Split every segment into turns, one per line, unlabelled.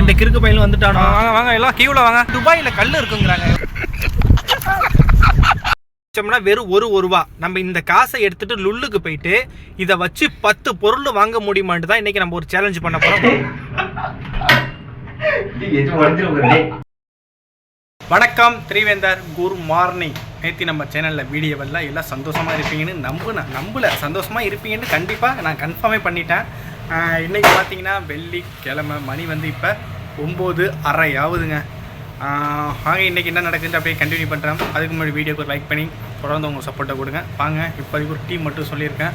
ரெண்டு கிறுக்கு பையன் வந்துட்டானோ?
வாங்க வாங்க எல்லாம் கியூல வாங்க.
துபாயில கல் இருக்குங்கிறாங்க. வச்சோம்னா வெறும் ஒரு ஒரு ரூபா நம்ம இந்த காசை எடுத்துட்டு லுல்லுக்கு போயிட்டு இதை வச்சு பத்து பொருள் வாங்க முடியுமான்னு தான் இன்னைக்கு நம்ம ஒரு சேலஞ்ச் பண்ண போறோம். வணக்கம் திரிவேந்தர் குட் மார்னிங். நேற்று நம்ம சேனலில் வீடியோவெல்லாம் எல்லாம் சந்தோஷமாக இருப்பீங்கன்னு நம்புன நம்பல சந்தோஷமாக இருப்பீங்கன்னு கண்டிப்பாக நான் கன்ஃபார்மே பண்ணிட்டேன். ஆஹ் இன்னைக்கு பார்த்தீங்கன்னா வெள்ளிக்கிழமை மணி வந்து இப்போ ஒம்பது அரை ஆகுதுங்க. வாங்க இன்னைக்கு என்ன நடக்குதுன்னு அப்படியே கண்டினியூ பண்ணுறேன் அதுக்கு முன்னாடி வீடியோக்கு லைக் பண்ணி தொடர்ந்து உங்கள் சப்போர்ட்டை கொடுங்க. வாங்க இப்போதைக்கு ஒரு டீம் மட்டும் சொல்லியிருக்கேன்.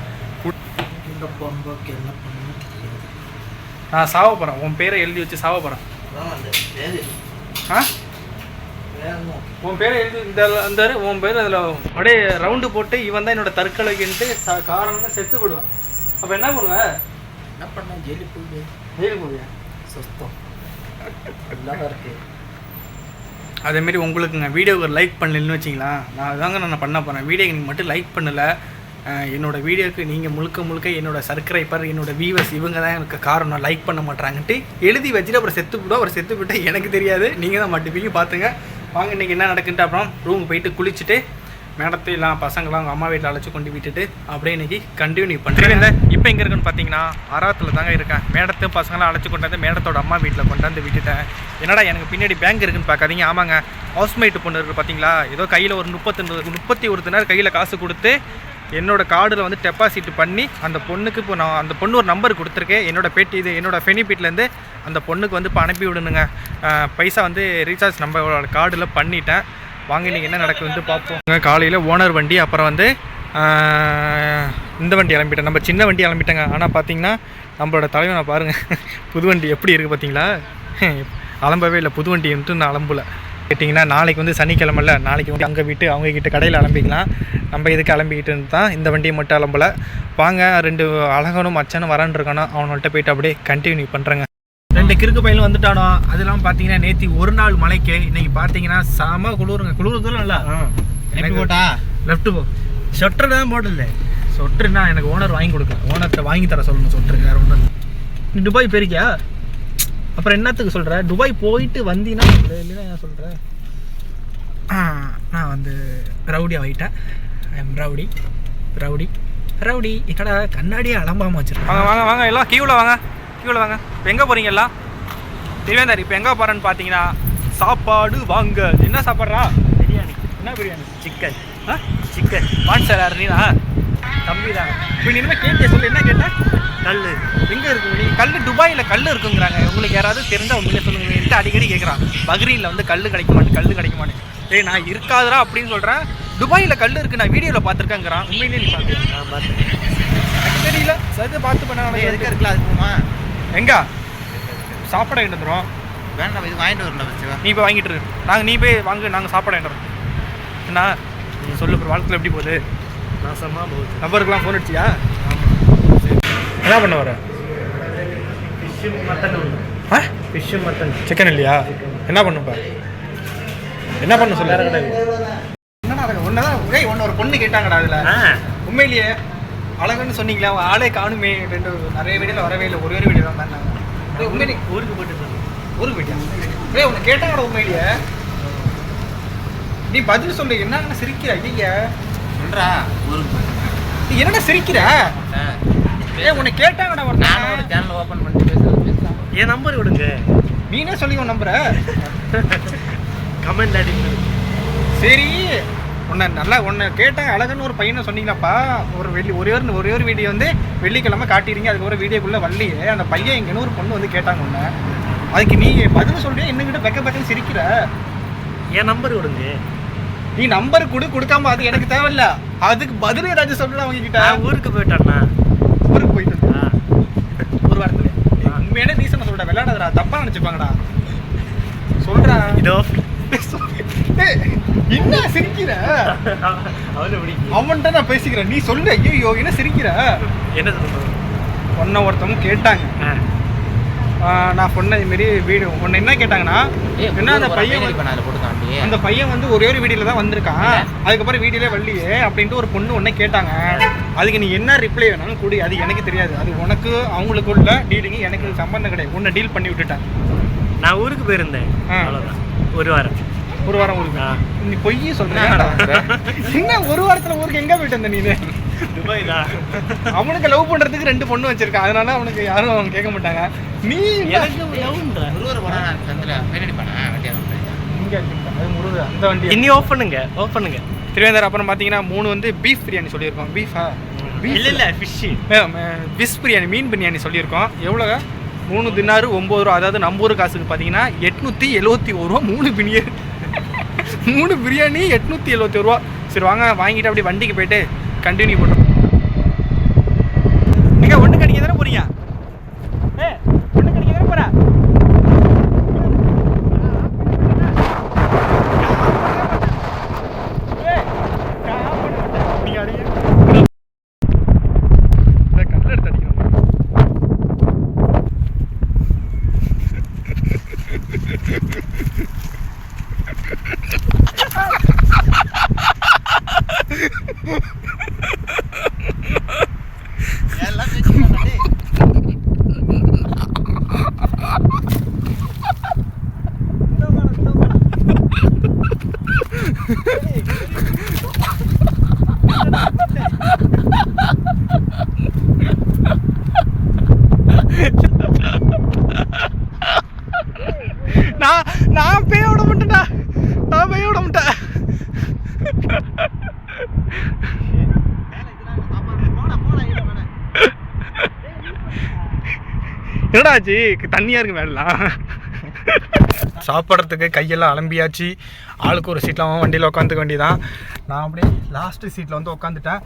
நான் சாவ போகிறேன் உன் பேரை எழுதி வச்சு சாவ போகிறேன் ஆ? உன் பேர் எழுதி இந்த உன் பேர் அதில் அப்படியே ரவுண்டு போட்டு இவன் தான் என்னோட தற்கொலைக்குன்ட்டு ச காரணம் செத்து போடுவேன் அப்போ என்ன பண்ணுவ?
என்ன பண்ண? ஜெயிலு போயிடு.
ஜெயிலுக்கு போவியா?
சுத்தம் இல்லாத இருக்கு.
அதேமாரி உங்களுக்குங்க வீடியோக்கு லைக் பண்ணலன்னு வச்சிங்களா நான் அதாங்க நான் பண்ண போகிறேன் வீடியோக்கு நீங்கள் மட்டும் லைக் பண்ணலை என்னோட வீடியோக்கு நீங்கள் முழுக்க முழுக்க என்னோட சப்ஸ்கிரைபர் என்னோட வியூவர்ஸ் இவங்க தான் எனக்கு காரணம். லைக் பண்ண மாட்டாங்கன்ட்டு எழுதி வச்சுட்டு அப்புறம் செத்து விடும் அப்புறம் செத்து விட்டு எனக்கு தெரியாது. நீங்கள் தான் மாட்டுப்பீங்க பார்த்துங்க வாங்க இன்றைக்கி என்ன நடக்குன்ட்டு அப்புறம் ரூமுக்கு போயிட்டு குளிச்சுட்டு மேடத்தையெல்லாம் பசங்களாம் அவங்க அம்மா வீட்டில் அழைச்சி கொண்டு விட்டுட்டு அப்படியே இன்னைக்கு கண்டினியூ பண்ணுறேன் இல்லை இப்போ எங்கே இருக்குன்னு பார்த்தீங்கன்னா அராத்தில் தாங்க இருக்கேன். மேடத்தையும் பசங்களாம் அழைச்சி கொண்டாந்து மேடத்தோட அம்மா வீட்டில் கொண்டாந்து விட்டுட்டேன். என்னடா எனக்கு பின்னாடி பேங்க் இருக்குன்னு பார்க்காதீங்க ஆமாங்க ஹவுஸ்மேட் பொண்ணு இருக்குது பார்த்தீங்களா ஏதோ கையில் ஒரு முப்பத்தி முப்பத்தி ஒரு தினர் கையில் காசு கொடுத்து என்னோடய கார்டில் வந்து டெபாசிட் பண்ணி அந்த பொண்ணுக்கு இப்போ நான் அந்த பொண்ணு ஒரு நம்பர் கொடுத்துருக்கேன். என்னோட பேட்டி இது என்னோட பெனிஃபிட்லேருந்து அந்த பொண்ணுக்கு வந்து இப்போ அனுப்பி விடணுங்க. பைசா வந்து ரீசார்ஜ் நம்மளோட கார்டில் பண்ணிட்டேன். வாங்க இன்னைக்கு என்ன நடக்குதுன்னு பார்ப்போம். காலையில் ஓனர் வண்டி அப்புறம் வந்து இந்த வண்டி இளம்பிட்டேன் நம்ம சின்ன வண்டி கிளம்பிட்டேங்க. ஆனால் பார்த்தீங்கன்னா நம்மளோட தலைவனை பாருங்கள் புது வண்டி எப்படி இருக்குது பார்த்தீங்களா அலம்பவே இல்லை. புது வண்டி வந்துட்டு நான் அலம்பல. கேட்டிங்கன்னா நாளைக்கு வந்து சனிக்கிழமைல நாளைக்கு வந்து அங்கே விட்டு அவங்கக்கிட்ட கடையில் அலம்பிக்கலாம். நம்ம இதுக்கு அலம்பிக்கிட்டு தான் இந்த வண்டியை மட்டும் அலம்பலை. வாங்க ரெண்டு அழகனும் மச்சனும் வரேன் இருக்கானோ அவங்கள்ட்ட போயிட்டு அப்படியே கண்டினியூ பண்ணுறேங்க ரெண்டு கிறுக்கு பையன் வந்துட்டானோ? அதெல்லாம் பார்த்தீங்கன்னா நேற்று ஒரு நாள் மலைக்கு இன்னைக்கு பார்த்தீங்கன்னா செம குளிருங்க. குளிர் நல்லா
எப்படி போட்டா?
லெஃப்ட் போ.
ஷொட்டர் தான் போடல
சொட்டுன்னா எனக்கு ஓனர் வாங்கி கொடுக்க ஓனர்கிட்ட வாங்கி தர சொல்லணும் சொட்டு வேற ஒன்றும் நீ துபாய் போயிருக்கியா? அப்புறம் என்னத்துக்கு சொல்கிற துபாய் போயிட்டு வந்தீங்கன்னா இல்லைன்னா ஏன் சொல்கிற நான் வந்து ரவுடி ஆகிட்டேன் I am rowdy rowdy rowdy என்னடா கண்ணாடியே அலம்பாமல் வச்சிருக்கேன்.
வாங்க வாங்க வாங்க. எல்லாம் கியூல வாங்க. கியூல வாங்க. இப்போ எங்கே போகிறீங்க எல்லாம்? திரிவேந்தர் இப்போ எங்கே போகிறேன்னு பார்த்தீங்கன்னா சாப்பாடு வாங்க. என்ன சாப்பாடுறா?
பிரியாணி. என்ன பிரியாணி?
சிக்கன்.
ஆ?
சிக்கன். ஸ்பான்சர் யார் நீனா
தம்பி தான் இப்போ நீ என்ன கேட்டே சொல்லு என்ன கேட்ட?
கல்
எங்கே இருக்கு நீ? கல் துபாயில் கல் இருக்குங்கிறாங்க. உங்களுக்கு யாராவது தெரிஞ்சா உண்மையிலே சொல்லுங்க. என்கிட்ட அடிக்கடி கேட்குறான் பக்ரீனில் வந்து கல் கிடைக்க மாட்டேன் கல் கிடைக்க மாட்டேன் ஏய் நான் இருக்காதுடா அப்படின்னு சொல்கிறேன் துபாயில் கல் இருக்கு நான் வீடியோவில் பார்த்துருக்கேங்கிறான். உண்மையிலேயே நீ பார்த்து
நான் பார்த்தேன்.
தெரியல. சரி பார்த்து பண்ண
எதுக்கு இருக்கலாம் அது போமா?
எங்க? சாப்பாடு வாங்கிட்டு வந்துடும்
வேண்டாம் இது வாங்கிட்டு வரல வச்சுவா
நீ போய் வாங்கிட்டு இரு. நாங்க நீ போய் வாங்க நாங்கள் சாப்பாடு வாங்கிட்டு வரோம். என்ன? நீ சொல்லு அப்புறம் வாழ்க்கையில் எப்படி போகுது?
நாசமா போகுது.
நம்பருக்குலாம் ஃபோன் அடிச்சியா. என்ன பண்ண வர?
ஃபிஷ்ஷு மட்டன்
ஆ?
ஃபிஷ்ஷு மட்டன்
சிக்கன் இல்லையா? என்ன பண்ணுப்ப என்ன பண்ண சொல்லு? என்னடா ஒன்னதான் ஒரே ஒன்று ஒரு பொண்ணு கேட்டாங்கடா அதில் உண்மையிலேயே. அழகுன்னு சொன்னீங்களா அவன் ஆளே காணுமே ரெண்டு நிறைய வீடியோவில் வரவே இல்லை. ஒரே ஒரு வீடியோ தான் பண்ணாங்க. டேய், உண்மையிலே
ஊருக்கு போயிட்டு
ஊருக்கு போயிட்டியா டேய் உன்னை கேட்டாங்கடா உண்மையிலேயே. நீ பதில் சொல்லு என்ன சிரிக்கிற? ஐயா
சொல்றா ஊருக்கு
என்னடா சிரிக்கிற? ஏய் உன்னை கேட்டாங்கடா
ஒரு
ஒருத்தன்
சேனல் ஓப்பன் பண்ணிட்டு பேசுறது பேசலாம் என் நம்பர் விடுங்க
நீனே சொல்லி உன் நம்புற
கமெண்ட் அடிங்க.
சரி. உன்னை நல்லா உன்னை கேட்டேன் அழகுன்னு ஒரு பையனை சொன்னீங்களாப்பா? ஒரு வெள்ளி ஒரே ஒரு ஒரே ஒரு வீடியோ வந்து வெள்ளிக்கிழமை காட்டிடுங்க அதுக்கப்புறம் வீடியோக்குள்ளே வரலையே. அந்த பையன் எங்கன்னு ஒரு பொண்ணு வந்து கேட்டாங்க உன்னை. அதுக்கு நீ பதில் சொல்றியா? இன்னுங்கிட்ட பெக்க பெக்கன்னு சிரிக்கிற?
என் நம்பர் விடுங்க
நீ நம்பர் கொடு கொடுக்காம அது எனக்கு தேவையில்ல. அதுக்கு பதில் ஏதாச்சும் சொல்லலாம் அவங்க கிட்ட
ஊருக்கு போயிட்டேன்னா
ஊருக்கு போயிட்டு? ஒரு வாரத்துல. உண்மையான ரீசனை சொல்ற விளையாடாதடா தப்பா நினைச்சுப்பாங்கடா. சொல்றா.
இதோ
என்ன சிரிக்கிற? அவன்கிட்ட நான் பேசிக்கிறேன். நீ சொல்லு ஐயோ என்ன சிரிக்கிற?
என்ன
உன்னை ஒருத்தவங்க கேட்டாங்க. நான் சொன்ன இது மாரி வீடு உன்னை என்ன கேட்டாங்கன்னா என்ன அந்த பையன் வந்து- அந்த பையன் வந்து ஒரே ஒரு வீடியோல தான் வந்திருக்கான். அதுக்கப்புறம் வீடியோலே வரலையே அப்படின்ட்டு ஒரு பொண்ணு உன்னை கேட்டாங்க. அதுக்கு நீ என்ன ரிப்ளை வேணாலும் கொடு அது எனக்கு தெரியாது. அது உனக்கு அவங்களுக்குள்ள டீலிங்கு எனக்கு சம்பந்தம் கிடையாது. உன்னை டீல் பண்ணி விட்டுட்டேன்.
நான் ஊருக்கு போயிருந்தேன்.
ஆ.
அவ்வளோதான் ஒரு வாரம்.
ஒரு வாரம் ஊருக்கு. நீ பொய் சொல்றேன் என்ன ஒரு வாரத்துல ஊருக்கு எங்க போயிட்டு வந்த நீனு? அவனுக்கு லவ் பண்றதுக்கு ரெண்டு பொண்ணு வச்சிருக்கான் அதனால அவனுக்கு யாரும் அவன் கேட்க மாட்டாங்க. நீ என்ன?
எனக்கு லவ்ன்றா.
இங்க இருக்கு. அது முருகு அந்த வண்டி
இனி ஓப் பண்ணுங்க. ஓப் பண்ணுங்க.
திருவேந்தர் அப்புறம் பார்த்தீங்கன்னா மூணு வந்து பீஃப் பிரியாணி சொல்லியிருக்கோம். பீஃபா
இல்ல இல்ல ஃபிஷ்ஷு
ஃபிஷ் பிரியாணி மீன் பிரியாணி சொல்லியிருக்கோம். எவ்வளோங்க மூணு தினாறு ஒம்பது ரூபா. அதாவது நம்ம ஊர் காசுக்கு பார்த்தீங்கன்னா எட்நூற்றி எழுபத்தி ஒரு ரூபா மூணு பிரியாணி. மூணு பிரியாணி எட்நூற்றி எழுபத்தி ஒரு ரூபா. சரி வாங்க வாங்கிட்டு அப்படியே வண்டிக்கு போயிட்டு கண்டினியூ பண்ணுறோம் நீங்கள் ஒன்று கடிக்க தானே போறீங்க ஏ ஒன்று கடிக்க தானே போகிறா நீங்க அடிங்க இந்த கல்ல எடுத்து அடிக்கணும் நான் நான் பேய விட மாட்டேன்டா நான் பேய விட மாட்டேன் என்னடாச்சு தண்ணியாக தண்ணியா இருக்கு மேலாம் சாப்பிட்றதுக்கு கையெல்லாம் அலம்பியாச்சு. ஆளுக்கு ஒரு சீட்டில் வண்டியில் உட்காந்துக்க வேண்டியதான் நான் அப்படியே லாஸ்ட் சீட்டில் வந்து உட்காந்துட்டேன்.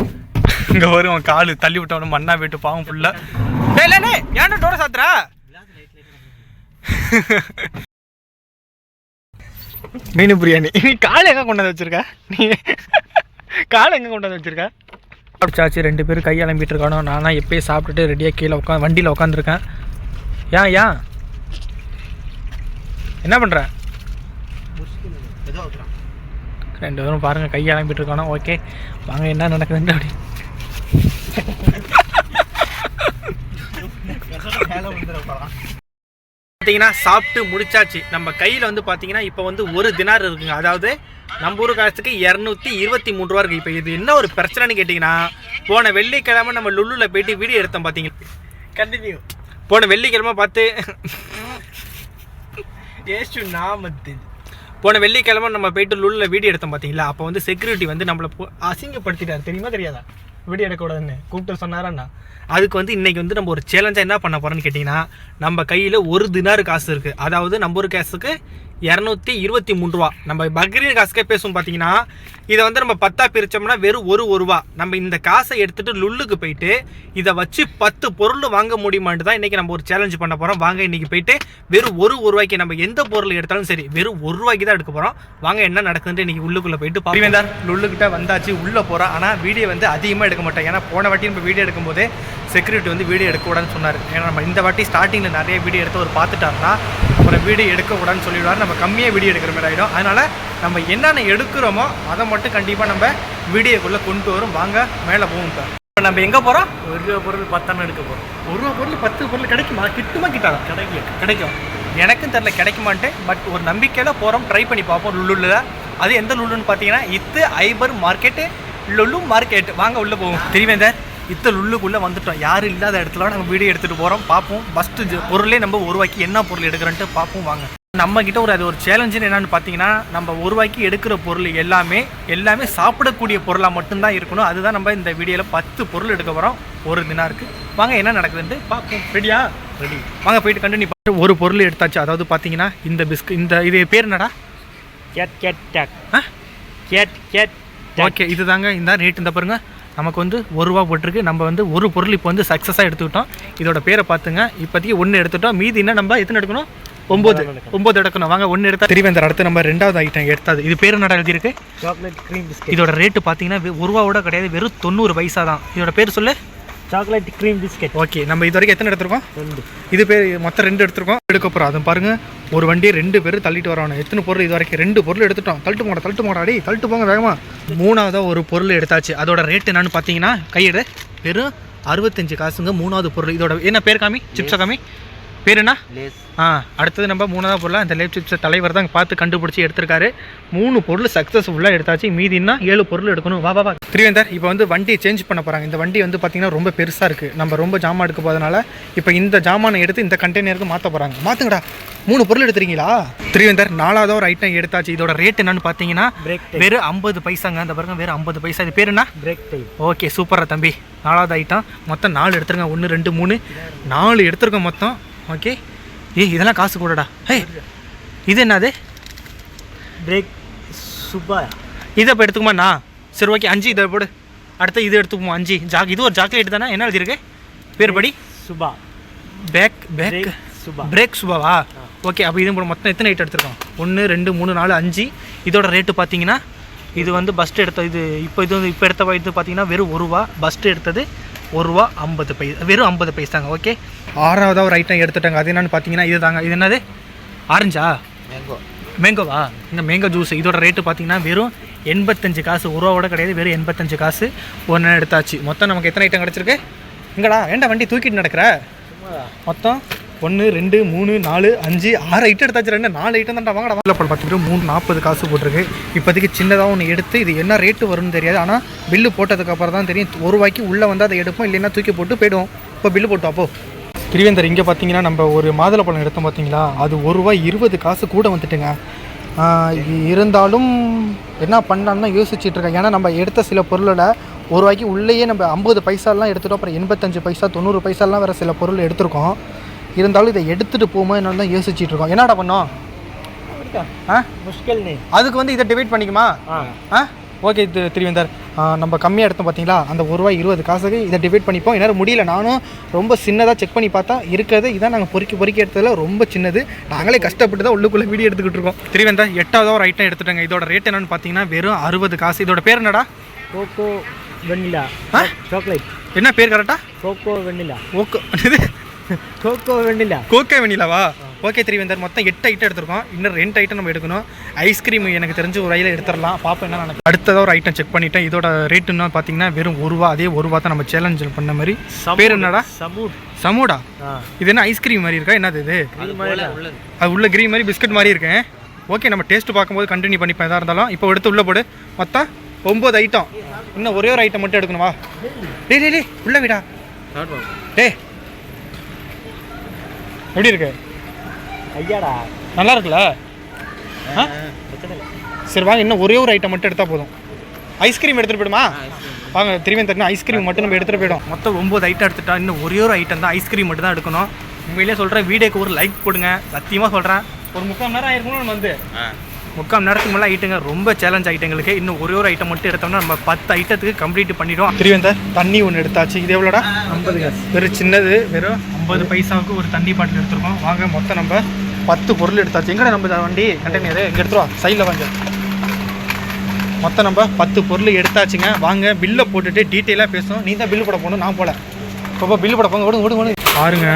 இங்கே வரும் அவன் காலு தள்ளி விட்டவனு மண்ணா வீட்டு பாவம் ஃபுல்லாக இல்லைண்ணே ஏன்டா டோரை சாத்துறா? மீன் பிரியாணி. நீ காலை எங்கே கொண்டாந்து வச்சுருக்க வச்சிருக்க? நீ காலை எங்கே கொண்டாந்து வச்சுருக்க? வச்சிருக்க ரெண்டு பேரும் கை அலம்பிட்டு இருக்கானோ நானா எப்பயும் சாப்பிட்டுட்டு ரெடியாக கீழே உட்காந்து வண்டியில் உட்காந்துருக்கேன். ஏன் ஏன் என்ன பண்ணுற ரெண்டு பேரும் பாருங்கள் கை அலம்பிட்டு இருக்கானோ? ஓகே. வாங்க என்ன நடக்குதுன்னு அப்படி. பார்த்தீங்கன்னா சாப்பிட்டு முடிச்சாச்சு. நம்ம கையில் வந்து பார்த்தீங்கன்னா இப்போ வந்து ஒரு தினார் இருக்குங்க. அதாவது நம்ம ஊர் காலத்துக்கு இரநூத்தி இருபத்தி மூணு ரூபா இருக்குது இப்போ இது என்ன ஒரு பிரச்சனைன்னு கேட்டிங்கன்னா போன வெள்ளிக்கிழமை நம்ம லுல்லுல போயிட்டு வீடியோ எடுத்தோம் பார்த்தீங்கன்னா கண்டினியூ போன வெள்ளிக்கிழமை பார்த்து ஏசு நாமத்து போன வெள்ளிக்கிழமை நம்ம போயிட்டு லுல்லில் வீடியோ எடுத்தோம் பார்த்தீங்களா அப்போ வந்து செக்யூரிட்டி வந்து நம்மளை அசிங்கப்படுத்திட்டார். தெரியுமா தெரியாதா? வீடியோ எடுக்கக்கூடாதுன்னு. கூப்பிட்டு சொன்னாராண்ணா. அதுக்கு வந்து இன்னைக்கு வந்து நம்ம ஒரு சேலஞ்சாக என்ன பண்ண போகிறோம்னு கேட்டிங்கன்னா நம்ம கையில் ஒரு தினாறு காசு இருக்குது அதாவது நம்ம ஒரு காசுக்கு இரநூத்தி இருபத்தி மூணு ரூபா. நம்ம பக்ரீன் காசுக்கே பேசுவோம் பார்த்தீங்கன்னா இதை வந்து நம்ம பத்தா பிரித்தோம்னா வெறும் ஒரு ஒரு ரூபா நம்ம இந்த காசை எடுத்துட்டு லுல்லுக்கு போயிட்டு இதை வச்சு பத்து பொருள் வாங்க முடியுமான்னு தான் இன்றைக்கி நம்ம ஒரு சேலஞ்ச் பண்ண போகிறோம் வாங்க இன்றைக்கி போயிட்டு வெறும் ஒரு ஒரு ரூபாய்க்கு நம்ம எந்த பொருள் எடுத்தாலும் சரி வெறும் ஒரு ரூபாய்க்கு தான் எடுக்க போகிறோம் வாங்க என்ன நடக்குதுன்ட்டு இன்றைக்கி உள்ளுக்குள்ளே போயிட்டு பார்ப்போம். லுல்லுக்கிட்ட வந்தாச்சு உள்ளே போகிறோம் ஆனால் வீடியோ வந்து அதிகமாக எடுக்க மாட்டோம். ஏன்னா போன வாட்டி நம்ம வீடியோ எடுக்கும்போது செக்யூரிட்டி வந்து வீடியோ எடுக்கக்கூடாதுன்னு சொன்னார். ஏன்னா நம்ம இந்த வாட்டி ஸ்டார்டிங்கில் நிறைய வீடியோ எடுத்து ஒரு பார்த்துட்டாருன்னா அப்புறம் வீடியோ எடுக்கக்கூடாதுன்னு சொல்லிவிடுவார் நம்ம கம்மியாக வீடியோ எடுக்கிற மாதிரி ஆகிடும் அதனால் நம்ம என்னென்ன எடுக்கிறோமோ அதை மட்டும் கண்டிப்பாக நம்ம வீடியோக்குள்ளே கொண்டு வரும். வாங்க மேலே போவோம் இப்போ இப்போ நம்ம எங்கே போகிறோம்
ஒரு ரூபா பொருள் பத்தானு எடுக்க போகிறோம்
ஒரு ரூபா பொருள் பத்து பொருள் கிடைக்குமா? கிட்டுமா கிட்டாதா?
கிடைக்கும்
கிடைக்கும். எனக்கும் தெரில கிடைக்குமான்ட்டு பட் ஒரு நம்பிக்கையில் போகிறோம் ட்ரை பண்ணி பார்ப்போம் லுல்லுல அது எந்த லுல்லுன்னு பார்த்தீங்கன்னா இத்து ஐபர் மார்க்கெட்டு லுல்லு மார்க்கெட் வாங்க உள்ளே போவோம். தெரியுமேந்தர் இத்த லுல்லுக்குள்ளே வந்துட்டோம். யாரும் இல்லாத இடத்துல நம்ம வீடியோ எடுத்துகிட்டு போகிறோம் பார்ப்போம். ஃபஸ்ட்டு பொருளே நம்ம ரூபாய்க்கு என்ன பொருள் எடுக்கிறோன்ட்டு பார்ப்போம். வாங்க. நம்ம கிட்ட ஒரு அது ஒரு சேலஞ்சுன்னு என்னன்னு பார்த்தீங்கன்னா நம்ம ஒரு ரூபாய்க்கு எடுக்கிற பொருள் எல்லாமே எல்லாமே சாப்பிடக்கூடிய பொருளாக மட்டும்தான் இருக்கணும். அதுதான் நம்ம இந்த வீடியோவில் பத்து பொருள் எடுக்க போகிறோம் ஒரு தினாருக்கு வாங்க என்ன நடக்குதுன்ட்டு பார்ப்போம். ரெடியா ரெடி வாங்க போயிட்டு கண்டினியூ பண்ணிட்டு ஒரு பொருள் எடுத்தாச்சு. அதாவது பார்த்தீங்கன்னா இந்த பிஸ்கு இந்த இது பேர் என்னடா?
Gate gate take.
ஆ?
கேட் கேட்
ஓகே இது தாங்க இந்த ரேட் இந்த பாருங்க. நமக்கு வந்து ஒரு ரூபா போட்டிருக்கு. நம்ம வந்து ஒரு பொருள் இப்போ வந்து சக்ஸஸாக எடுத்துக்கிட்டோம். இதோட பேரை பார்த்துங்க. இப்போதைக்கு ஒன்று எடுத்துட்டோம். மீதி என்ன நம்ம எத்தனை எடுக்கணும்? ஒம்பது ஒம்பது எடுக்கணும். வாங்க ஒன்று எடுத்தா தெரியும் அடுத்து நம்ம ரெண்டாவது ஐட்டம் எடுத்தாது இது பேர் என்னடா எழுதியிருக்கு?
சாக்லேட் க்ரீம் பிஸ்கெட்
இதோட ரேட்டு பார்த்தீங்கன்னா வெ- ஒரு ரூபாவோட கிடையாது வெறும் தொண்ணூறு பைசா தான். இதோட பேர் சொல்லு.
சாக்லேட் க்ரீம் பிஸ்கெட்
ஓகே நம்ம இது வரைக்கும் எத்தனை எடுத்திருக்கோம்?
ரெண்டு.
இது பேர் மொத்தம் ரெண்டு எடுத்திருக்கோம். எடுக்க போகிறோம் அதை பாருங்க ஒரு வண்டியை ரெண்டு பேர் தள்ளிட்டு வரணும் எத்தனை பொருள் இது வரைக்கும்? ரெண்டு பொருள் எடுத்துட்டோம். தள்ளிட்டு போட தள்ளிட்டு போடா அடி தள்ளிட்டு போங்க வேகமா. மூணாவதாக ஒரு பொருள் எடுத்தாச்சு. அதோட ரேட் என்னன்னு பார்த்தீங்கன்னா கையெடு வெறும் அறுபத்தஞ்சு காசுங்க மூணாவது பொருள். இதோட என்ன பேர் காமி? சிப்ஸா காமி? பேர் என்ன?
Lays.
ஆ அடுத்தது நம்ம மூணாவது பொருளாக இந்த லேப் சிப்ஸை தலைவர் தான் பார்த்து கண்டுபிடிச்சி எடுத்திருக்காரு. மூணு பொருள் சக்ஸஸ்ஃபுல்லாக எடுத்தாச்சு. மீதின்னா ஏழு பொருள் எடுக்கணும். வா வா வா. திருவேந்தர் இப்போ வந்து வண்டியை சேஞ்ச் பண்ண போகிறாங்க இந்த வண்டி வந்து பார்த்திங்கன்னா ரொம்ப பெருசாக இருக்குது நம்ம ரொம்ப ஜாமான் எடுக்க போகிறதுனால இப்போ இந்த ஜாமானை எடுத்து இந்த கண்டெய்னருக்கு மாற்ற போகிறாங்க மாற்றுங்கடா மூணு பொருள் எடுத்துறீங்களா திருவேந்தர் நாலாவது ஒரு ஐட்டம் எடுத்தாச்சு. இதோட ரேட் என்னன்னு பார்த்தீங்கன்னா. வெறும் ஐம்பது பைசாங்க. அந்த பாருங்க வெறும் ஐம்பது பைசா. இது பேர் என்ன?
Type.
ஓகே சூப்பரா தம்பி. நாலாவது ஐட்டம் மொத்தம் நாலு எடுத்துருங்க ஒன்று ரெண்டு மூணு. நாலு எடுத்துருக்கோம் மொத்தம். ஓகே ஏய் இதெல்லாம் காசு கூடடா. ஹே இது என்னது?
Brake Suba.
இதை இப்போ எடுத்துக்குமாண்ணா சரி ஓகே அஞ்சு இதை போடு. அடுத்து இது எடுத்துக்குமா அஞ்சு. ஜாக் இது ஒரு சாக்லேட் தானே? என்ன எழுதிருக்கு பேர் படி?
Suba.
பேக் பேக்
Suba.
பிரேக் சுபாவா ஓகே அப்போ இது மொத்தம் எத்தனை ஐட்டம் எடுத்திருக்கோம்? ஒன்று ரெண்டு மூணு நாலு அஞ்சு. இதோட ரேட்டு பார்த்தீங்கன்னா இது வந்து பஸ்ட் எடுத்த இது இப்போ இது வந்து இப்போ எடுத்த இது பார்த்தீங்கன்னா வெறும் ஒரு ரூபா பஸ்ட் எடுத்தது. ஒரு ரூபா ஐம்பது பை வெறும் ஐம்பது பைசாங்க ஓகே ஆறாவதாக ஒரு ஐட்டம் எடுத்துட்டாங்க. அது என்னன்னு பார்த்தீங்கன்னா இது தாங்க. இது என்னது? ஆரஞ்சா? மேங்கோவா இந்த மேங்கோ ஜூஸ் இதோட ரேட்டு பார்த்தீங்கன்னா வெறும் எண்பத்தஞ்சு காசு. ஒரு ரூபாவோட கிடையாது வெறும் எண்பத்தஞ்சு காசு. ஒன்று எடுத்தாச்சு. மொத்தம் நமக்கு எத்தனை ஐட்டம் கிடச்சிருக்கு? எங்கடா ஏன்டா வண்டி தூக்கிட்டு நடக்கிற? மொத்தம் ஒன்று ரெண்டு மூணு நாலு அஞ்சு ஆறு ஐட்டம் எடுத்தாச்சு. ரெண்டு நாலு ஐட்டம் தான்டா வாங்கடா. வாங்கல பத்து பேர் மூணு நாற்பது காசு போட்டிருக்கு. இப்போதைக்கு சின்னதாக ஒன்று எடுத்து இது என்ன ரேட்டு வரும்னு தெரியாது. ஆனால் பில்லு போட்டதுக்கு அப்புறம் தான் தெரியும். ஒரு ரூபாய்க்கு உள்ளே வந்து அதை எடுப்போம் இல்லைன்னா தூக்கி போட்டு போயிடுவோம். இப்போ பில்லு போட்டோம் அப்போ. திருவேந்தர் இங்கே பார்த்தீங்கன்னா நம்ம ஒரு மாதுளப்பழம் எடுத்தோம் பார்த்தீங்களா அது ஒரு ரூபாய் இருபது காசு கூட வந்துட்டுங்க. இருந்தாலும் என்ன பண்ணலான்னு தான் யோசிச்சுட்டு இருக்கேன். ஏன்னா நம்ம எடுத்த சில பொருளோட ஒரு ரூபாய்க்கு உள்ளேயே நம்ம ஐம்பது பைசாலாம் எடுத்துட்டோம். அப்புறம் எண்பத்தஞ்சு பைசா தொண்ணூறு பைசாலாம் வேறு சில பொருள் எடுத்திருக்கோம். இருந்தாலும் இதை எடுத்துகிட்டு போகுமா என்னன்னு தான் யோசிச்சுட்டு இருக்கோம். என்னடா பண்ணோம்? அதுக்கு வந்து இதை டிவைட் பண்ணிக்குமா? ஆ. ஓகே இது திருவேந்தர். நம்ம கம்மியாக எடுத்தோம் பார்த்தீங்களா அந்த ஒரு ரூபாய் இருபது காசுக்கு இதை டிவைட் பண்ணிப்போம். என்னால் முடியல. நானும் ரொம்ப சின்னதாக செக் பண்ணி பார்த்தா இருக்கிறது இதான் நாங்கள் பொறுக்கி பொறுக்கி எடுத்ததில் ரொம்ப சின்னது. நாங்களே கஷ்டப்பட்டு தான் உள்ளுக்குள்ளே வீடியோ எடுத்துக்கிட்டு இருக்கோம். திருவேந்தர் எட்டாவதாக ஒரு ஐட்டம் எடுத்துட்டாங்க. இதோட ரேட் என்னென்னு பார்த்தீங்கன்னா வெறும் அறுபது காசு. இதோட பேர் என்னடா?
கோகோ
வெண்ணிலா
சாக்லேட்
என்ன பேர் கரெக்டாக
கோகோ வெண்ணிலா
ஓகோ
கோகோ வெண்ணிலா
கோகோ வெண்ணிலாவா ஓகே தெரியும் மொத்தம் எட்டு ஐட்டம் எடுத்திருக்கோம். இன்னும் ரெண்டு ஐட்டம் நம்ம எடுக்கணும். ஐஸ்கிரீம் எனக்கு தெரிஞ்சு ஒரு ஐயில் எடுத்துடலாம். பாப்போம் என்ன நினைக்கிறேன் அடுத்ததாக ஒரு ஐட்டம் செக் பண்ணிட்டேன். இதோட ரேட்டுன்னு பார்த்தீங்கன்னா வெறும் ஒரு ரூபா அதே ஒரு ரூபா தான் நம்ம சேலஞ்ச் பண்ண மாதிரி. பேர் என்னடா? சமூட்
சமூடா
இது என்ன ஐஸ்கிரீம் மாதிரி இருக்கா? என்னது இது? அது உள்ள கிரீம் மாதிரி பிஸ்கட் மாதிரி இருக்கேன் ஓகே நம்ம டேஸ்ட் பார்க்கும்போது கண்டினியூ பண்ணிப்பேன் எதாக இருந்தாலும். இப்போ எடுத்து உள்ளே போடு. மொத்தம் ஒம்பது ஐட்டம் இன்னும் ஒரே ஒரு ஐட்டம் மட்டும் எடுக்கணுமா டே டே டே உள்ளே விடா. டே எப்படி இருக்கு?
ஐயாடா.
நல்லா இருக்குல்ல? ஆ சரி வாங்க இன்னும் ஒரே ஒரு ஐட்டம் மட்டும் எடுத்தால் போதும். ஐஸ்கிரீம் எடுத்துகிட்டு போயிடுமா? வாங்க திரும்பி தரணும். ஐஸ்கிரீம் மட்டும் நம்ம எடுத்துகிட்டு போயிடும். மொத்தம் ஒம்பது ஐட்டம் எடுத்துட்டா இன்னும் ஒரே ஒரு ஐட்டம் தான். ஐஸ்கிரீம் மட்டும் தான் எடுக்கணும். உண்மையிலேயே சொல்கிறேன் வீடியோக்கு ஒரு லைக் போடுங்க. சத்தியமாக சொல்கிறேன் ஒரு முக்கால் நேரம் ஆயிருக்கணும் நம்ம வந்து. முக்கால் நேரத்துக்கு மேலே ஐட்டங்க ரொம்ப சேலஞ்ச் ஐட்டங்களுக்கு இன்னும் ஒரே ஒரு ஐட்டம் மட்டும் எடுத்தோம்னா நம்ம பத்து ஐட்டத்துக்கு கம்ப்ளீட் பண்ணிடுவோம். திருவேந்தர் தண்ணி ஒன்று எடுத்தாச்சு. இது எவ்வளோடா?
ஐம்பது காசு
வெறும் சின்னது வெறும் ஐம்பது பைசாவுக்கு ஒரு தண்ணி பாட்டில் எடுத்துருக்கோம். வாங்க மொத்தம் நம்ம பத்து பொருள் எடுத்தாச்சு. எங்கடா நம்ம வண்டி? கண்டெய்னர் இங்கே எடுத்துருவா சைடில் வாங்க. மொத்தம் நம்ம பத்து பொருள் எடுத்தாச்சுங்க. வாங்க பில்லை போட்டுட்டு டீட்டெயிலாக பேசுவோம். நீ தான் பில்லு போட போகணும் நான் போல. இப்போ பில்லு போட போங்க. ஓடுங்க ஓடுங்க ஓடுங்க பாருங்க.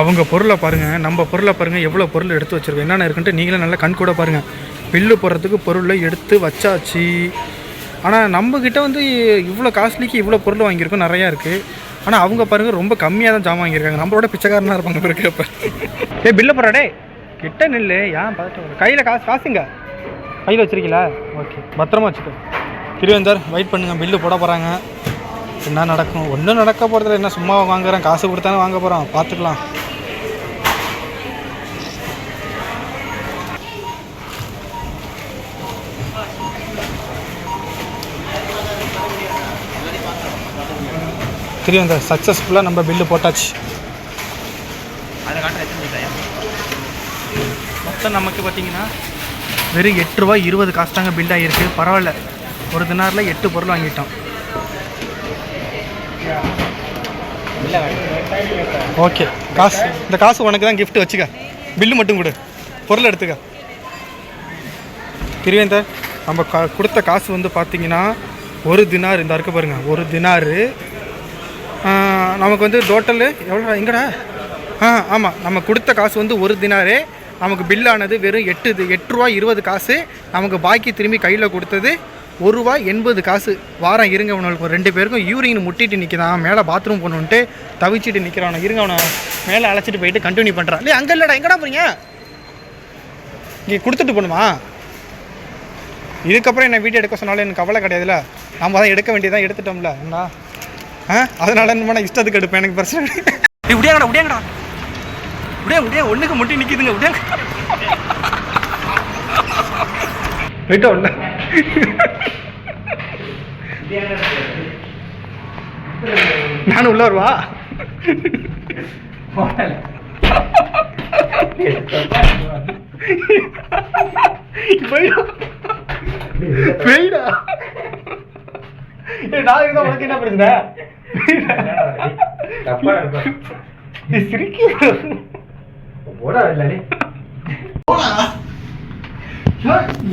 அவங்க பொருளை பாருங்க நம்ம பொருளை பாருங்கள் எவ்வளோ பொருள் எடுத்து வச்சுருக்கோம் என்னென்ன இருக்குன்ட்டு நீங்களே நல்லா கண் கூட பாருங்கள் பில்லு போடுறதுக்கு பொருளை எடுத்து வச்சாச்சு. ஆனால் நம்மக்கிட்ட வந்து இவ்வளோ காஸ்ட்லிக்கு இவ்வளோ பொருள் வாங்கியிருக்கோம் நிறையா இருக்குது ஆனால் அவங்க பாருங்க ரொம்ப கம்மியாக தான் ஜாமான் வாங்கியிருக்காங்க. நம்மளோட பிச்சைக்காரனாக இருப்பாங்க பிறகு அப்போ. ஏய் பில்லை போடுறாடே கிட்ட நில்லு. ஏன் பார்த்துட்டு கையில் காசு காசுங்க கையில் வச்சுருக்கீங்களா? ஓகே பத்திரமா வச்சுக்கோ. திருவேந்தர் வெயிட் பண்ணுங்க. பில்லு போட போகிறாங்க என்ன நடக்கும்? ஒன்றும் நடக்க போகிறதில்ல என்ன சும்மா வாங்குறேன். காசு கொடுத்தானே வாங்க போகிறோம் பார்த்துக்கலாம் திருவேந்தர் சக்ஸஸ்ஃபுல்லாக நம்ம பில்லு போட்டாச்சு. மொத்தம் நமக்கு பார்த்தீங்கன்னா வெறும் எட்டு ரூபா இருபது காசு தாங்க பில் ஆகிருக்கு பரவாயில்ல. ஒரு தினாரில் எட்டு பொருள் வாங்கிட்டோம். ஓகே. காசு இந்த காசு உனக்கு தான் gift வச்சுக்க. பில்லு மட்டும் கொடு. பொருள் எடுத்துக்க. திருவேந்தர் நம்ம கா கொடுத்த காசு வந்து பார்த்தீங்கன்னா ஒரு தினார் இந்த இருக்க பாருங்க. ஒரு தினாரு நமக்கு வந்து டோட்டலு எவ்வளோ எங்கடா? ஆ ஆமாம் நம்ம கொடுத்த காசு வந்து ஒரு தினாரு. நமக்கு பில்லானது வெறும் எட்டு எட்டு ரூபா இருபது காசு. நமக்கு பாக்கி திரும்பி கையில் கொடுத்தது ஒரு ரூபா எண்பது காசு. வாரம் இருங்க அவனுக்கு ரெண்டு பேருக்கும் யூரின் முட்டிட்டு நிற்கிறான் மேலே பாத்ரூம் போகணுன்ட்டு தவிச்சிட்டு நிற்கிறான் இருங்க அவனை மேலே அழைச்சிட்டு போயிட்டு கண்டினியூ பண்ணுறான் இல்லை அங்கே இல்லைடா. எங்கடா போகிறீங்க இங்கே கொடுத்துட்டு போகணுமா இதுக்கப்புறம் என்ன வீடியோ எடுக்க சொன்னாலும் எனக்கு கவலை கிடையாதுல்ல நம்ம தான் எடுக்க வேண்டியதான் எடுத்துட்டோம்ல. என்ன ஆ அதனால என்ன இஷ்டத்துக்கு எடுப்பேன் எனக்கு பிரச்சனை கிடையாது. டேய் விடியாங்கடா விடியாங்கடா விடியா விடியா ஒன்றுக்கு முட்டி நிற்கிதுங்க விடியாங்க போயிட்டா உள்ள நானும் உள்ள வருவா போயிடா போயிடா நான் இருந்தா உனக்கு என்ன பிரச்சனை? நீ சிரிக்க போடா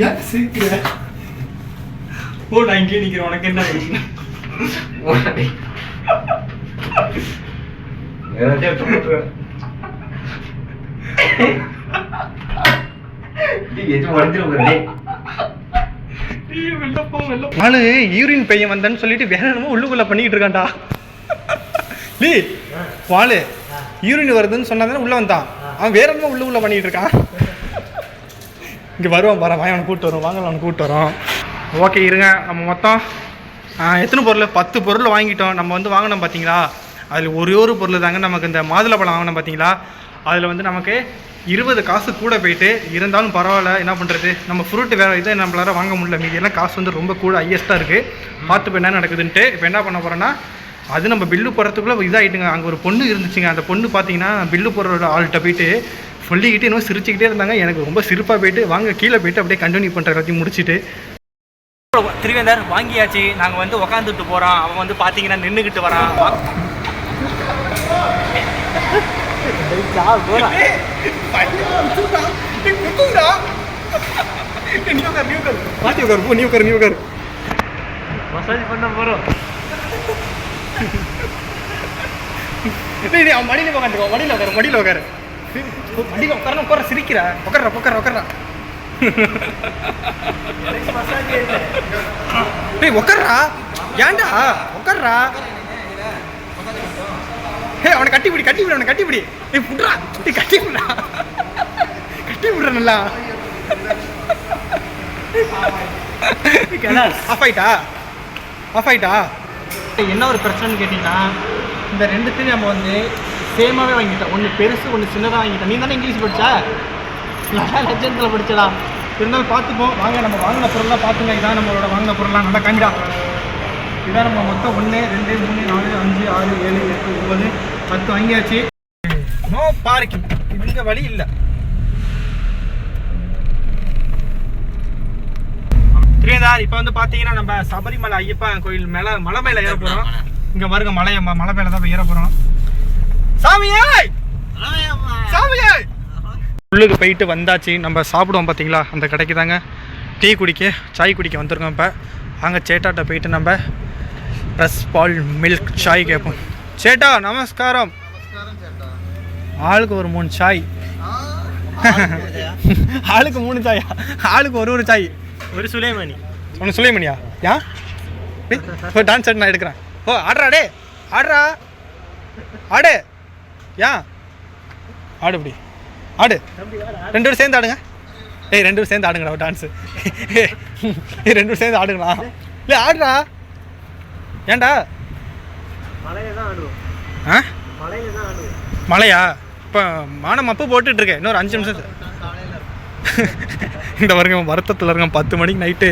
ஏன் சிரிக்கிற? ஓ நான் இங்கே நிற்கிறேன் உனக்கு என்ன பிரச்சனை? நானு யூரின் பையன் வந்தேன்னு சொல்லிட்டு வேற என்னமோ உள்ளுக்குள்ள பண்ணிக்கிட்டு இருக்கான்டா. லீ வாளு. யூரின் வருதுன்னு சொன்னா உள்ள வந்தான். அவன் வேற என்னமோ உள்ளுக்குள்ள பண்ணிட்டு இருக்கான். இங்கே வருவான் பாரு வாங்க அவனை கூப்பிட்டு வரோம் வாங்க அவனை கூப்பிட்டு வரோம் ஓகே இருங்க. நம்ம மொத்தம் எத்தனை பொருள்? பத்து பொருள் வாங்கிட்டோம். நம்ம வந்து வாங்கினோம் பார்த்தீங்களா அதில் ஒரே ஒரு பொருள் தாங்க நமக்கு இந்த மாதுளப்பழம் வாங்கினோம் பார்த்தீங்களா அதில் வந்து நமக்கு இருபது காசு கூட போயிட்டு இருந்தாலும் பரவாயில்ல என்ன பண்ணுறது நம்ம ஃப்ரூட் வேறு இதை நம்மளால வாங்க முடியல. மீதி எல்லாம் காசு வந்து ரொம்ப கூட ஹையஸ்ட்டாக இருக்குது பார்த்து இப்போ என்ன நடக்குதுன்ட்டு இப்போ என்ன பண்ண போகிறோன்னா அது நம்ம பில்லு போடுறதுக்குள்ளே இதாகிட்டுங்க அங்கே ஒரு பொண்ணு இருந்துச்சுங்க. அந்த பொண்ணு பார்த்தீங்கன்னா பில்லு போடுற ஆள்கிட்ட போயிட்டு சொல்லிக்கிட்டு இன்னும் சிரிச்சுக்கிட்டே இருந்தாங்க. எனக்கு ரொம்ப சிரிப்பாக போயிட்டு வாங்க கீழே போயிட்டு அப்படியே கண்டினியூ பண்ணுற எல்லாத்தையும் முடிச்சுட்டு.
திருவேந்தர் வாங்கியாச்சு. நாங்கள் வந்து உக்காந்துட்டு போகிறோம் அவன் வந்து பார்த்தீங்கன்னா நின்றுக்கிட்டு வரான்.
மாற்றி உட்காரு போ நீ உட்காரு நீ உட்காரு
மசாஜ் பண்ண போகிறோம்
டேய், டேய், அவன் மடியில் உட்காந்துக்கோ மடியில் உட்காரு மடியில் உட்காரு மடியில் உட்காரணும் உட்கார சிரிக்கிறா. உட்கார உட்கார உட்கார டேய் உட்கார்றா ஏன்டா? உட்கார்றா ஹே அவனை கட்டி பிடி கட்டி பிடி அவனை கட்டி பிடி ஏய் புட்றா டேய் கட்டி விடுறா கட்டி விடுறா நல்லா ஆஃப் ஆயிட்டா? ஆஃப் ஆயிட்டா? என்ன ஒரு பிரச்சனைன்னு கேட்டிங்கன்னா இந்த ரெண்டுத்தையும் நம்ம வந்து சேமாகவே வாங்கிட்டோம். ஒன்று பெருசு ஒன்று சின்னதாக வாங்கிட்டோம். நீ தானே இங்கிலீஷ் படிச்சா? நல்லா லட்சத்தில் படிச்சடா. இருந்தாலும் பார்த்துப்போம். வாங்க நம்ம வாங்கின பொருள்லாம் பார்த்துங்க. இதான் நம்மளோட வாங்கின பொருள்லாம். நல்லா கஞ்சா இதான் நம்ம மொத்தம் ஒன்று ரெண்டு மூணு நாலு அஞ்சு ஆறு ஏழு எட்டு ஒன்பது பத்து வாங்கியாச்சு. நோ பார்க்கிங் இங்க வழி இல்லை. திரியதார் இப்போ வந்து பார்த்தீங்கன்னா நம்ம சபரிமலை ஐயப்பன் கோயில் மேலே மலை மேலே ஏற போகிறோம் இங்கே பாருங்க மலை மலை மேலே தான் போய் ஏற போகிறோம் சாமியே சாமியே உள்ளுக்கு போயிட்டு வந்தாச்சு. நம்ம சாப்பிடுவோம் பார்த்தீங்களா அந்த கடைக்கு தாங்க. டீ குடிக்க சாய் குடிக்க வந்திருக்கோம் இப்போ. அங்கே சேட்டாட்ட போயிட்டு நம்ம ரஸ் பால் மில்க் சாய் கேட்போம் சேட்டா நமஸ்காரம். ஆளுக்கு ஒரு மூணு சாய். ஆளுக்கு மூணு சாயா? ஆளுக்கு ஒரு ஒரு சாய்.
ஒரு சுலைமணி
ஒன்று சுலைமணியா டேய், ஓ டான்ஸ் ஆடி நான் எடுக்கிறேன். ஓ ஆடுறா டே ஆடுறா. ஆடு. ஏன் ஆடு இப்படி. ஆடு. ரெண்டு பேரும் சேர்ந்து ஆடுங்க. ஏய் ரெண்டு பேரும் சேர்ந்து ஆடுங்கடா டான்ஸு ஏய் ரெண்டு பேரும் சேர்ந்து ஆடுங்களா இல்லை ஆடுறா.
ஆடுவோம்
ஆ? மழையா இப்போ மானம் மப்பு போட்டுட்டு இருக்கேன் இன்னொரு அஞ்சு நிமிஷம். இந்த வருங்க வருத்தத்தில் இருக்கான். பத்து மணிக்கு நைட்டு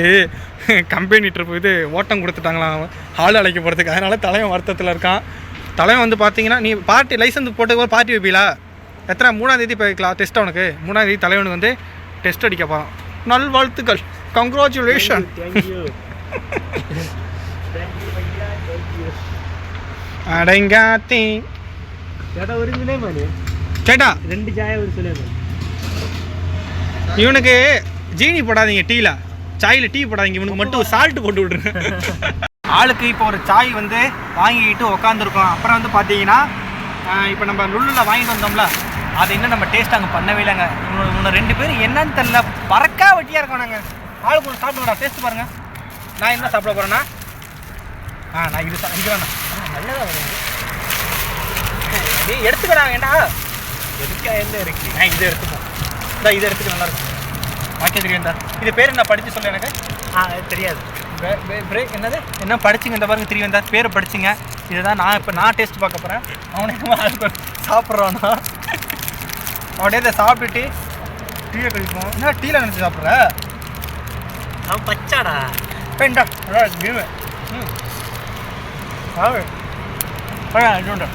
கம்பெனி ட்ரிப் இது ஓட்டம் கொடுத்துட்டாங்களாம் ஹால் அழைக்க போகிறதுக்கு அதனால தலைவன் வருத்தத்தில் இருக்கான். தலைவன் வந்து பார்த்தீங்கன்னா நீ பார்ட்டி லைசன்ஸ் போட்டு பார்ட்டி வைப்பீங்களா எத்தனை மூணாம் தேதி போய்க்கலாம் டெஸ்ட் அவனுக்கு. மூணாம் தேதி தலைவனுக்கு வந்து டெஸ்ட் அடிக்க போகிறான் நல் வாழ்த்துக்கள் கங்க்ராச்சுலேஷன்
தேங்க்யூ
அடங்காத்தி
ചേട്ടാ ഒരു സുലൈമാനി
கேட்டா
രണ്ട് ചായ ഒരു സുലൈമാനി
இவனுக்கு ஜீனி போடாதீங்க டீல சாயில் டீ போடாதீங்க இவனுக்கு மட்டும் சால்ட் போட்டு விட்ருங்க ஆளுக்கு இப்போ ஒரு சாய் வந்து வாங்கிக்கிட்டு உக்காந்துருக்கோம் அப்புறம் வந்து பார்த்தீங்கன்னா இப்போ நம்ம லுல்லில் வாங்கிட்டு வந்தோம்ல அது இன்னும் நம்ம டேஸ்ட் அங்கே பண்ணவே இல்லைங்க இவனு இவனு ரெண்டு பேரும் என்னன்னு தெரில பறக்கா வெட்டியாக இருக்கோம் நாங்கள் ஆளுக்கு ஒரு சாப்பிடுங்கடா டேஸ்ட் பாருங்க நான் என்ன சாப்பிட போகிறேன்னா ஆ நான் இது சா- இது வேணாம் டேய் எடுத்துக்கடா வேண்டா
எதுக்கா என்ன இருக்கு?
ஆ இது எடுத்துப்போம் இந்த இது எடுத்துக்க நல்லா இருக்கும். வாக்கிய தெரியும்டா இது பேர் என்ன? படிச்சு சொல்லு எனக்கு.
ஆ தெரியாது.
பிரேக் என்னது? என்ன படிச்சிங்க இந்த பாருங்க தெரியும் இந்த. பேரை படிச்சிங்க. இதுதான் நான் இப்போ நான் டேஸ்ட் பார்க்க போகிறேன் அவனுக்கு சாப்பிட்றானா? அப்படியே இதை சாப்பிட்டுட்டு டீயை குடிப்போம். என்ன டீயில் நினச்சி சாப்பிட்ற?
அவன் பச்சாடா.
வேண்டா அதான் கிருவு ம். சாவு அதான் இதுண்டா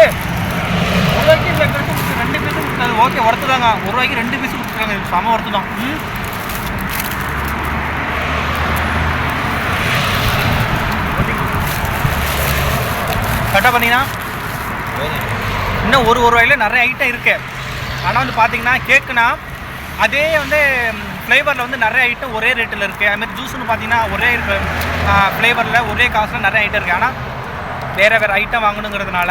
ஏய் ஒரு ரூபாய்க்கு இந்த பீஸ் கொடுத்து ரெண்டு பீஸ் கொடுத்தாங்க ஓகே ஒருத்து தாங்க ஒரு ரூபாய்க்கு ரெண்டு பீஸ் கொடுத்துருக்காங்க இது செம ஒருத்து தான் ம் கரெக்டாக பண்ணீங்கன்னா இன்னும் ஒரு ஒரு ரூபாயில நிறைய ஐட்டம் இருக்குது ஆனால் வந்து பார்த்தீங்கன்னா கேக்குனா அதே வந்து ஃப்ளேவரில் வந்து நிறைய ஐட்டம் ஒரே ரேட்டில் இருக்குது அதுமாதிரி ஜூஸ்னு பார்த்தீங்கன்னா ஒரே ஃப்ளேவரில் ஒரே காசில் நிறைய ஐட்டம் இருக்குது ஆனால் வேறு வேறு ஐட்டம் வாங்கணுங்கிறதுனால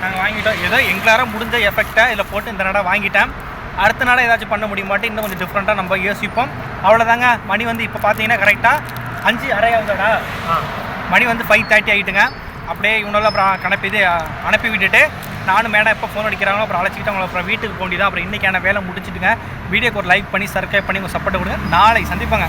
நாங்கள் வாங்கிட்டோம். ஏதோ எங்களால் முடிஞ்ச எஃபெக்டை இதில் போட்டு இந்த நட வாங்கிட்டேன். அடுத்த நாள் ஏதாச்சும் பண்ண முடியுமாட்டி இன்னும் கொஞ்சம் டிஃப்ரெண்ட்டாக நம்ம யோசிப்போம். அவ்வளோதாங்க மணி வந்து இப்போ பார்த்தீங்கன்னா கரெக்டாக அஞ்சு அரையாவதடா
ஆ.
மணி வந்து ஃபைவ் தேர்ட்டி ஆகிட்டுங்க அப்படியே இவனெல்லாம் அப்புறம் கணப்பி இது அனுப்பி விட்டுட்டு நானும் மேடம் எப்போ ஃபோன் அடிக்கிறாங்களோ அப்புறம் அழைச்சிக்கிட்டு அவங்கள அப்புறம் வீட்டுக்கு போண்டிதான் அப்புறம் இன்றைக்கான வேலை முடிச்சுட்டுங்க. வீடியோக்கு ஒரு லைக் பண்ணி சப்ஸ்கிரைப் பண்ணி உங்கள் சப்போர்ட் கொடுங்க. நாளை சந்திப்பாங்க.